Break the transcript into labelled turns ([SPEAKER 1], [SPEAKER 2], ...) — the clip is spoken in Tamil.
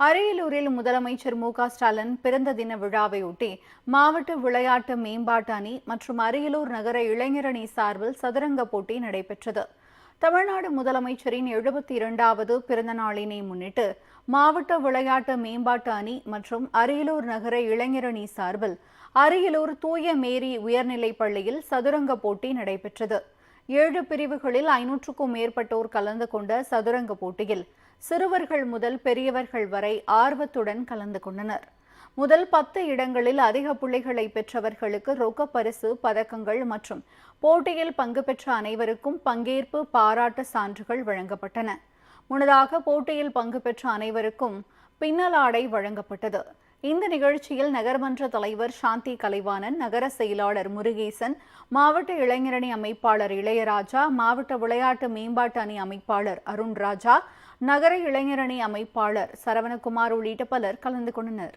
[SPEAKER 1] அரியலூரில் முதலமைச்சர் மு ஸ்டாலின் பிறந்த தின விழாவையொட்டி மாவட்ட விளையாட்டு மேம்பாட்டு அணி மற்றும் அரியலூர் நகர இளைஞரணி சார்பில் சதுரங்க போட்டி நடைபெற்றது. தமிழ்நாடு முதலமைச்சரின் எழுபத்தி இரண்டாவது பிறந்த நாளினை முன்னிட்டு மாவட்ட விளையாட்டு மேம்பாட்டு அணி மற்றும் அரியலூர் நகர இளைஞரணி சார்பில் அரியலூர் தூய மேரி உயர்நிலைப் பள்ளியில் சதுரங்க போட்டி நடைபெற்றது. ஏழு பிரிவுகளில் ஐநூற்றுக்கும் மேற்பட்டோர் கலந்து கொண்ட சதுரங்க போட்டியில் சிறுவர்கள் முதல் பெரியவர்கள் வரை ஆர்வத்துடன் கலந்து கொண்டனர். முதல் பத்து இடங்களில் அதிக புள்ளிகளை பெற்றவர்களுக்கு ரொக்க பரிசு பதக்கங்கள் மற்றும் போட்டியில் பங்கு பெற்ற அனைவருக்கும் பங்கேற்பு பாராட்டு சான்றுகள் வழங்கப்பட்டன. முன்னதாக போட்டியில் பங்கு பெற்ற அனைவருக்கும் பின்னலாடை வழங்கப்பட்டது. இந்த நிகழ்ச்சியில் நகர்மன்ற தலைவர் சாந்தி கலைவாணன் நகர செயலாளர் முருகேசன் மாவட்ட இளைஞரணி அமைப்பாளர் இளையராஜா மாவட்ட விளையாட்டு மேம்பாட்டு அணி அமைப்பாளர் அருண்ராஜா நகர இளைஞரணி அமைப்பாளர் சரவணகுமார் உள்ளிட்ட பலர் கலந்து கொண்டனர்.